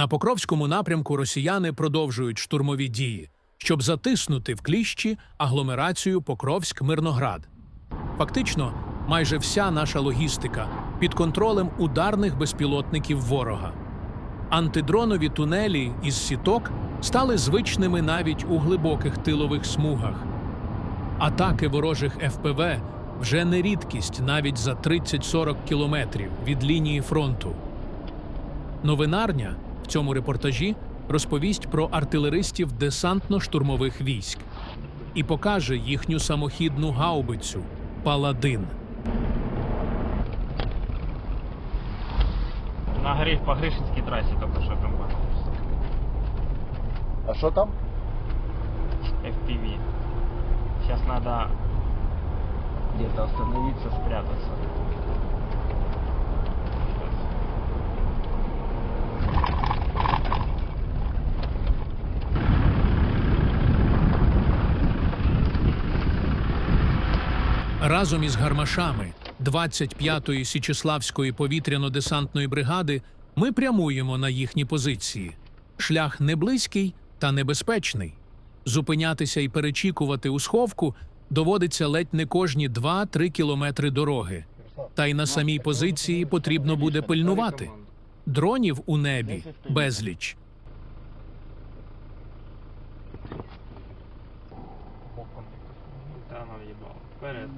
На Покровському напрямку росіяни продовжують штурмові дії, щоб затиснути в кліщі агломерацію Покровськ-Мирноград. Фактично, майже вся наша логістика під контролем ударних безпілотників ворога. Антидронові тунелі із сіток стали звичними навіть у глибоких тилових смугах. Атаки ворожих ФПВ вже не рідкість навіть за 30-40 кілометрів від лінії фронту. Новинарня цьому репортажі розповість про артилеристів десантно-штурмових військ і покаже їхню самохідну гаубицю Паладин. На Гри... по Гришинской трассе только что комбайн. А що там? FPV. Сейчас надо где-то остановиться, спрятаться. Разом із гармашами 25-ї Січеславської повітряно-десантної бригади ми прямуємо на їхні позиції. Шлях не близький та небезпечний. Зупинятися і перечікувати у сховку доводиться ледь не кожні 2-3 кілометри дороги. Та й на самій позиції потрібно буде пильнувати. Дронів у небі безліч. Въебало. Вперед,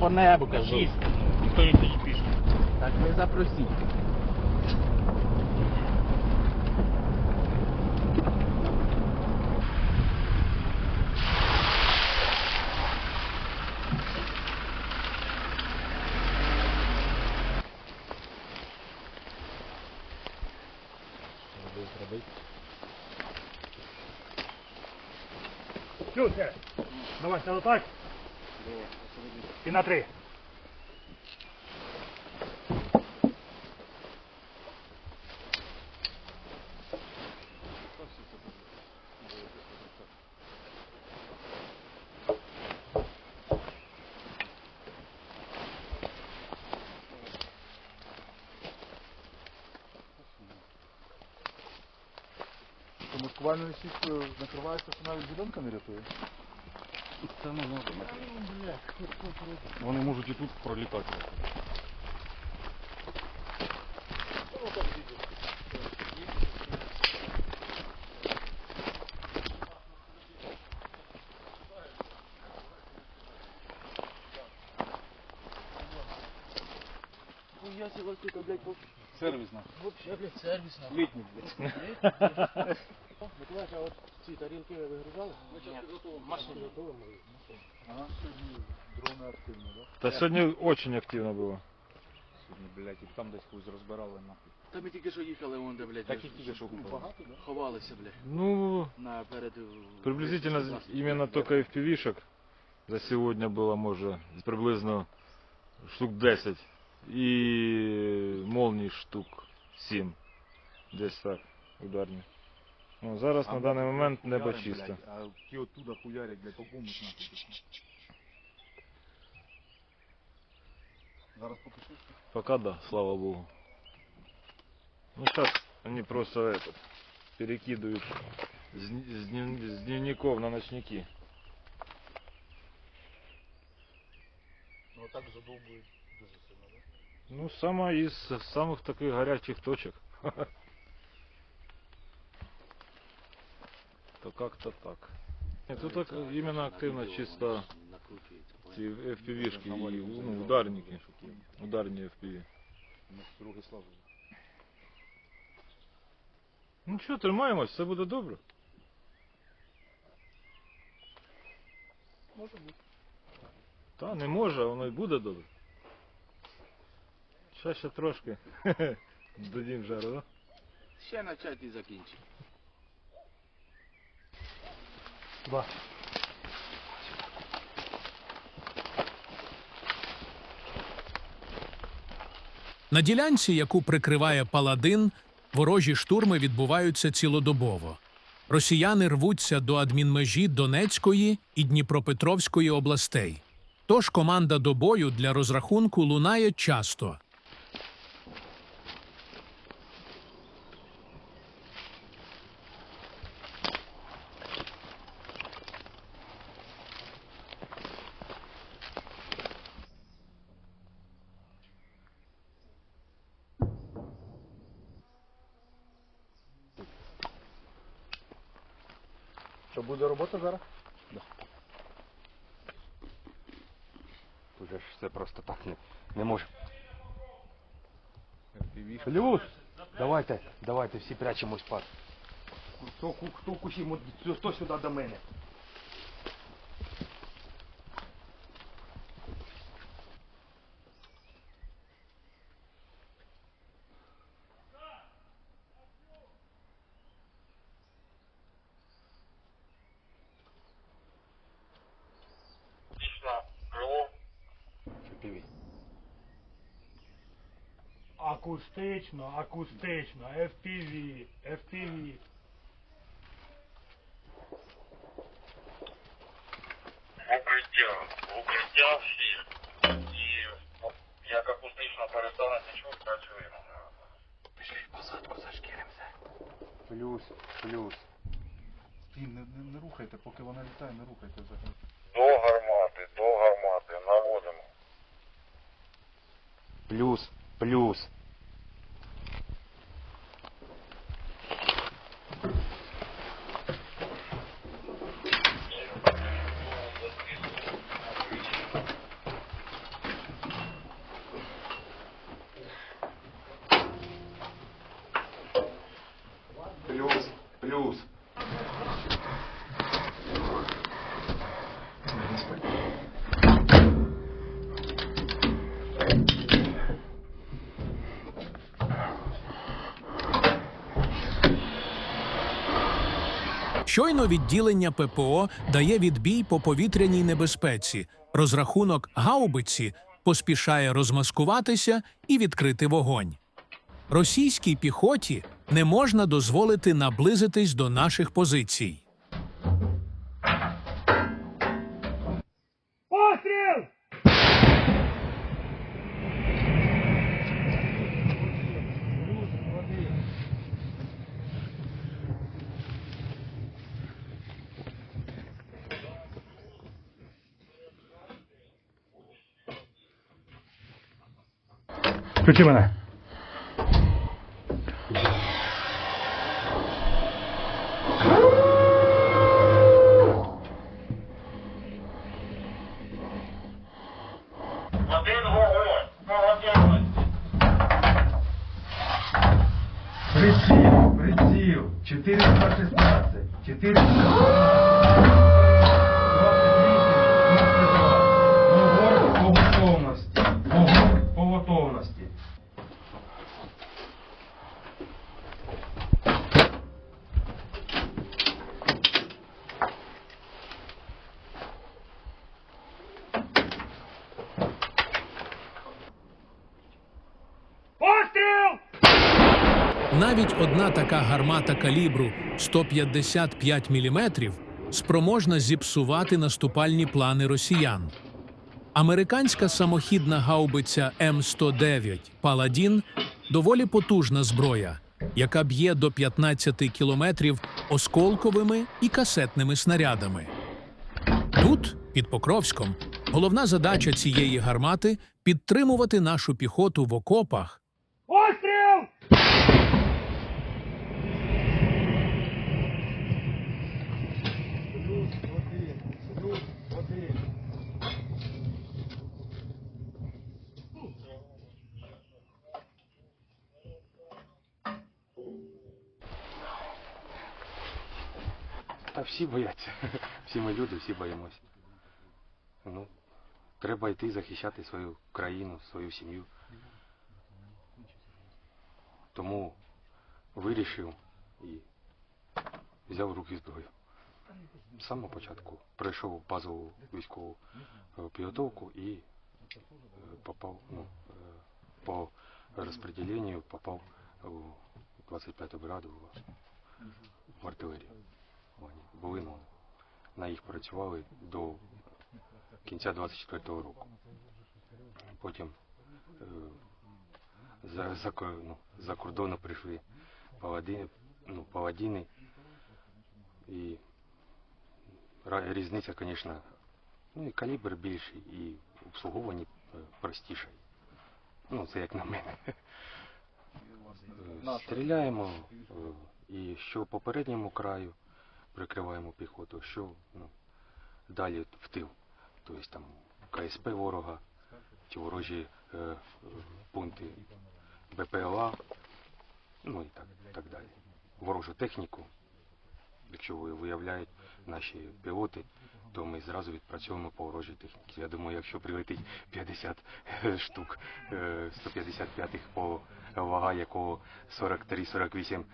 по небу кажу? Никто ничего не пишет. Так не запросіть. Давай, сяду так. І на три. То маскувальний щит накривається, що навіть будинка не рятує. Вони можуть і тут пролітати. Сервісна. Вообще, блядь, сервісно. Літній, блядь. Миколаївич, а от ці тарілки ви вигружали? Машину готовимо. Ага, сьогодні дрони активні, так? Та сьогодні дуже активно було. Сьогодні, блядь, і там десь когось розбирали нахуй. Та ми тільки що їхали, вон де, блядь, Так і тільки що купили. Багато, так? ховалися, блядь, Ну, на перед... приблизительно з- именно только FPV-шек за сьогодні було, може, приблизно штук 10. І молній штук 7. Десь так, ударні. Ну, зараз на даний момент небо Хуярять, чисто. блядь, А ті оттуда хуярять, блядь, по кому нахуй. Зараз покажу. Пока да, слава богу. Ну сейчас они просто этот перекидывают с, дни- с днев- с дневников на ночники. Ну так задовбують дуже сильно, так? Ну, сама из самых таких горячих точек. То как-то так. Нет, тут так именно активно чисто ці FPV-шки і ну, ударники. Ударні FPV. Ну що, тримаємось, все буде добре. Може бути. Та не може, воно й буде добре. Ще ще трошки. Дадім жару, да? Ще начати і закінчити. сюда. На ділянці, яку прикриває паладин, ворожі штурми відбуваються цілодобово. Росіяни рвуться до адмінмежі Донецької і Дніпропетровської областей. Тож команда до бою для розрахунку лунає часто. Що буде робота зараз? Уже ж все просто так не, не може. Плюс! Давайте, давайте, всі прячемось пар. Хто, хто- хто сюди до мене? Акустично, акустично, FPV, FPV. укриття. Укриття всі. І ну, як акустично перестанете чути, працюємо. Пішли в посадку, зашкіримося. Плюс, плюс. Стій, не, не, не рухайте, поки вона літає, не рухайте взагалі. До гармати, до гармати, наводимо. Плюс, плюс. Плюс, плюс. Щойно відділення ППО дає відбій по повітряній небезпеці. Розрахунок гаубиці поспішає розмаскуватися і відкрити вогонь. Російській піхоті не можна дозволити наблизитись до наших позицій. Включи мене. Один вогонь, по готовності. Приціл, приціл, 416, 416. Вогонь по готовності, вогонь по готовності. Постріл! Навіть одна така гармата калібру 155 мм спроможна зіпсувати наступальні плани росіян. Американська самохідна гаубиця М109 Паладін доволі потужна зброя, яка б'є до 15 кілометрів осколковими і касетними снарядами. Тут, під Покровськом, головна задача цієї гармати підтримувати нашу піхоту в окопах Постріл! Та всі бояться. Всі ми люди, всі боїмося. Ну, треба йти захищати свою країну, свою сім'ю. Тому вирішив і взяв руки зброю. З самого початку пройшов базову військову е, підготовку і е, попав ну, е, по розподіленню попав у 25-ту бригаду в- в артилерію. Були ну, на їх працювали до кінця 24-го року. Потім е, за, за, ну, за кордону прийшли паладини, ну, паладіни. І різниця, звісно, ну і калібр більший, і обслуговування е, простіше. Ну, це як на мене. Е, Стріляємо е, і що по передньому краю прикриваємо піхоту, що ну, далі в тил. Тобто там КСП ворога, чи ворожі е, е, пункти БПЛА, ну і так, так далі. Ворожу техніку, якщо виявляють наші пілоти, то ми зразу відпрацьовуємо по ворожій техніці. Я думаю, якщо прилетить 50 штук е, 155-х по вага якого 43-48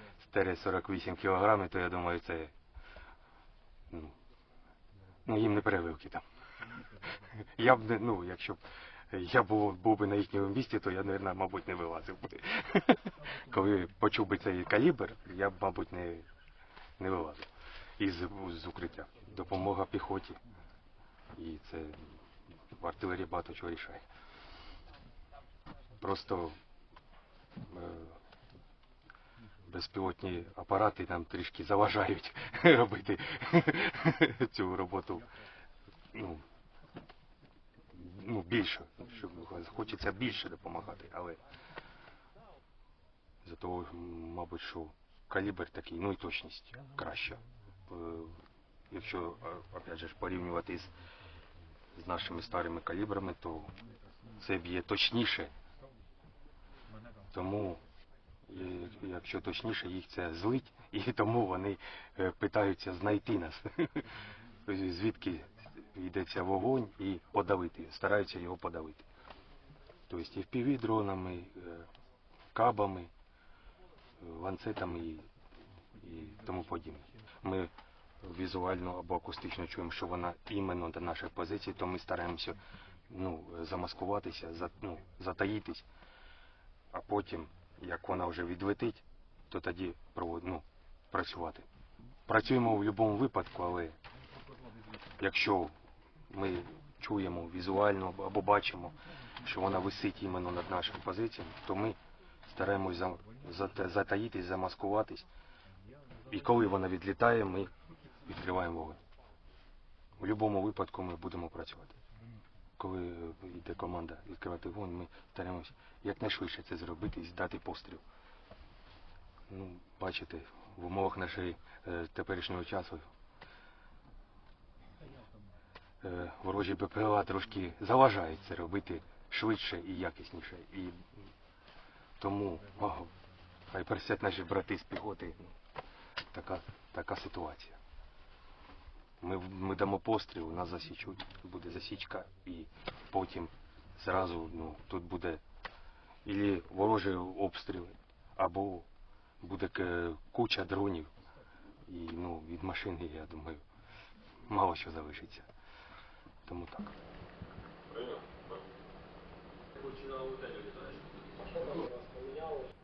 48 кілограми, то я думаю, це ну, ну їм не переливки там. Я б не, ну, якщо б я був, був би на їхньому місці, то я, мабуть, мабуть, не вилазив би. Коли почув би цей калібр, я б, мабуть, не, не вилазив із з укриття. Допомога піхоті. І це в артилерії багато чого рішає. Просто е, безпілотні апарати нам трішки заважають робити цю роботу. Ну, ну, більше, щоб хочеться більше допомагати, але за того, мабуть, що калібр такий, ну і точність краща. Е, Якщо е, опять же порівнювати з, з нашими старими калібрами, то це б'є точніше. Тому, е, якщо точніше, їх це злить, і тому вони е, питаються знайти нас. Звідки йдеться вогонь і подавити, стараються його подавити. Тобто і впіві дронами, е, кабами, ланцетами і, і тому подібне. Ми візуально або акустично чуємо, що вона іменно до нашої позиції, то ми стараємося ну, замаскуватися, за, ну, затаїтись, а потім, як вона вже відлетить, то тоді ну, працювати. Працюємо в будь-якому випадку, але якщо ми чуємо візуально або бачимо, що вона висить іменно над нашими позиціями, то ми стараємось за- зата- затаїтись, замаскуватись. І коли вона відлітає, ми відкриваємо вогонь. У будь-якому випадку ми будемо працювати. Коли е, йде команда відкривати вогонь, ми стараємось якнайшвидше це зробити і здати постріл. Ну, бачите, в умовах нашої е, теперішнього часу е, ворожі БПЛА трошки заважають це робити швидше і якісніше. І тому о, хай просять наші брати з піхоти. Така, така ситуація. Ми, ми дамо постріл, нас засічуть, буде засічка, і потім зразу ну, тут буде ілі ворожі обстріли, або буде куча дронів. І ну, від машини, я думаю, мало що залишиться. Тому так.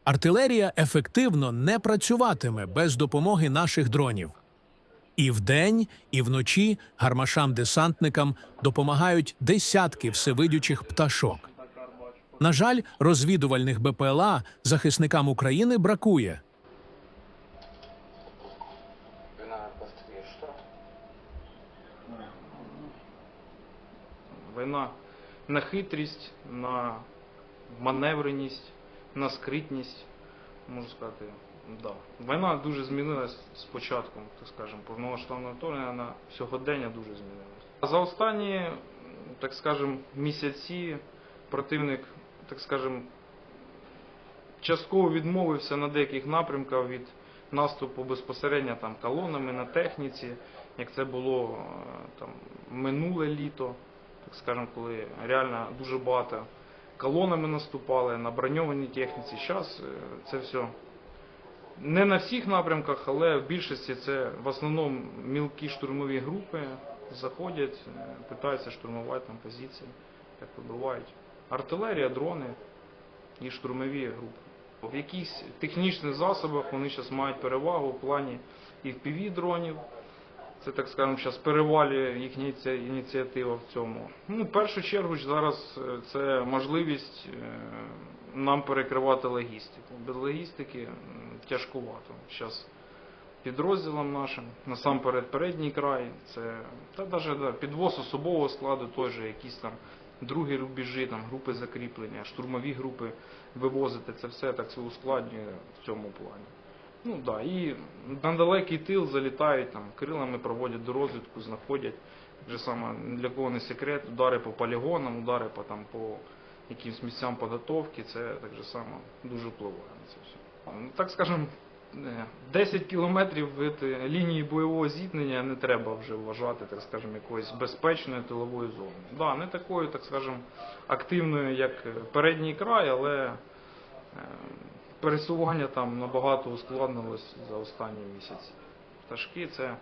Артилерія ефективно не працюватиме без допомоги наших дронів. І вдень, і вночі гармашам-десантникам допомагають десятки всевидючих пташок. На жаль, розвідувальних БПЛА захисникам України бракує. Війна на хитрість, на маневреність, на скритність, можу сказати, да. Війна дуже змінилась з початком, так скажемо, повномасштабного вторгнення сьогодення дуже змінилась. За останні, так скажемо, місяці противник, так скажемо, частково відмовився на деяких напрямках від наступу безпосередньо там колонами на техніці, як це було е, там минуле літо, так скажемо, коли реально дуже багато колонами наступали на броньованій техніці. Зараз це все не на всіх напрямках, але в більшості це в основному мілкі штурмові групи заходять, е, питаються штурмувати там позиції, як вибивають. Артилерія, дрони, і штурмові групи. В якихось технічних засобах вони зараз мають перевагу в плані і в дронів. Це, так скажемо, зараз перевалює їхня ініціатива в цьому. Ну, в першу чергу зараз е, це можливість е, нам перекривати логістику. Без логістики тяжкувато. Зараз підрозділам нашим, насамперед передній край, це та навіть да, підвоз особового складу, той же якісь там другі рубежі, там групи закріплення, штурмові групи вивозити, це все так це ускладнює в цьому плані. Ну да, і на далекий тил залітають там крилами, проводять до розвідку, знаходять так саме для кого не секрет, удари по полігонам, удари по там по якимсь місцям підготовки, це так же само дуже впливає на це все. Ну, Так скажемо, е, 10 кілометрів від е, лінії бойового зіткнення не треба вже вважати, так скажемо, якоюсь безпечною тиловою зоною. Да, не такою, так скажемо, активною, як е, передній край, але е, пересування там набагато ускладнилось за останні місяці. Пташки це,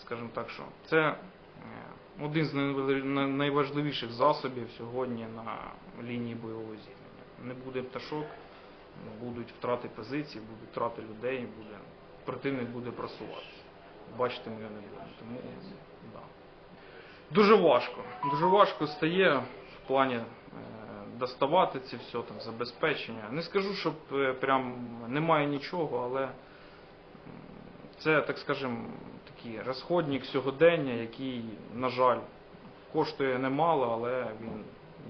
скажімо так, що це е, один з найважливіших засобів сьогодні на лінії бойового зіткнення. Не буде пташок, будуть втрати позицій, будуть втрати людей, буде, противник буде просуватися. Бачити ми його не будемо. Тому да. дуже важко. Дуже важко стає в плані е, доставати ці все, там, забезпечення. Не скажу, щоб е, прям немає нічого, але це, так скажем, такий розходник сьогодення, який, на жаль, коштує немало, але він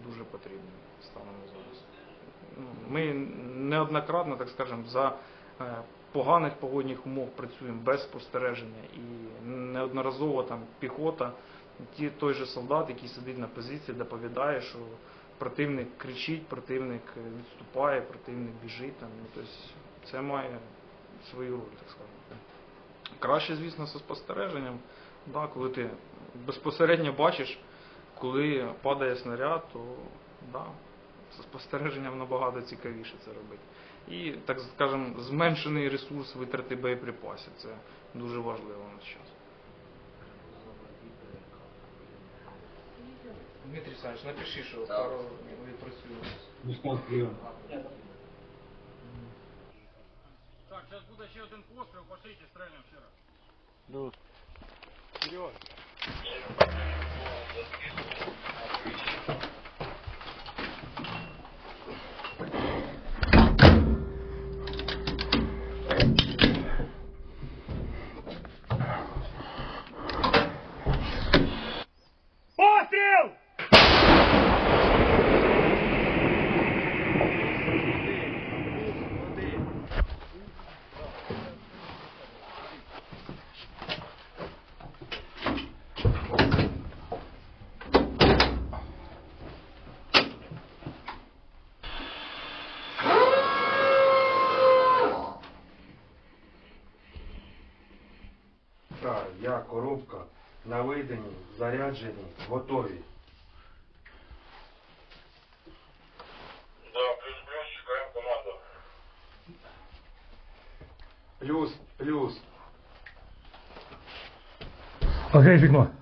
дуже потрібний станом зараз. Ну, Ми неоднократно, так скажемо, за е, поганих погодних умов працюємо без спостереження і неодноразово там піхота, ті, той же солдат, який сидить на позиції, доповідає, що противник кричить, противник е, відступає, противник біжить. Там, ну, тобто це має свою роль, так скажемо. Краще, звісно, зі спостереженням, да, коли ти безпосередньо бачиш, коли падає снаряд, то да, зі спостереженням набагато цікавіше це робити. І, так скажемо, зменшений ресурс витрати боєприпасів. Це дуже важливо на час. Дмитрий Александрович, напиши, що пару відпрацюємо. Так, зараз буде ще один постріл, пошліть і стрельнемо ще раз. Постріл! Коробка, наведені, заряджені, готові. Да, плюс-плюс, чекаємо команду. Плюс, плюс. Окей, вікно.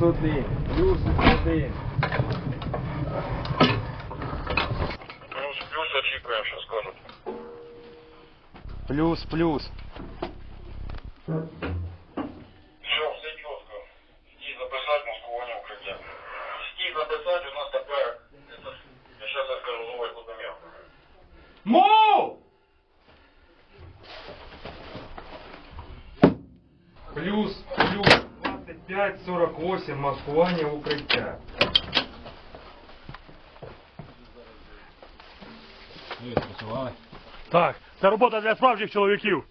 Плюс один, плюс один. Плюс-плюс, очікуємо, що скажуть. Плюс, плюс. Все, все чітко. Стій записати маскування укриття. Стій записати, у нас тепер, я зараз скажу новий кудомір. Мов! 25-48 маскування укриття. Так, це робота для справжніх чоловіків.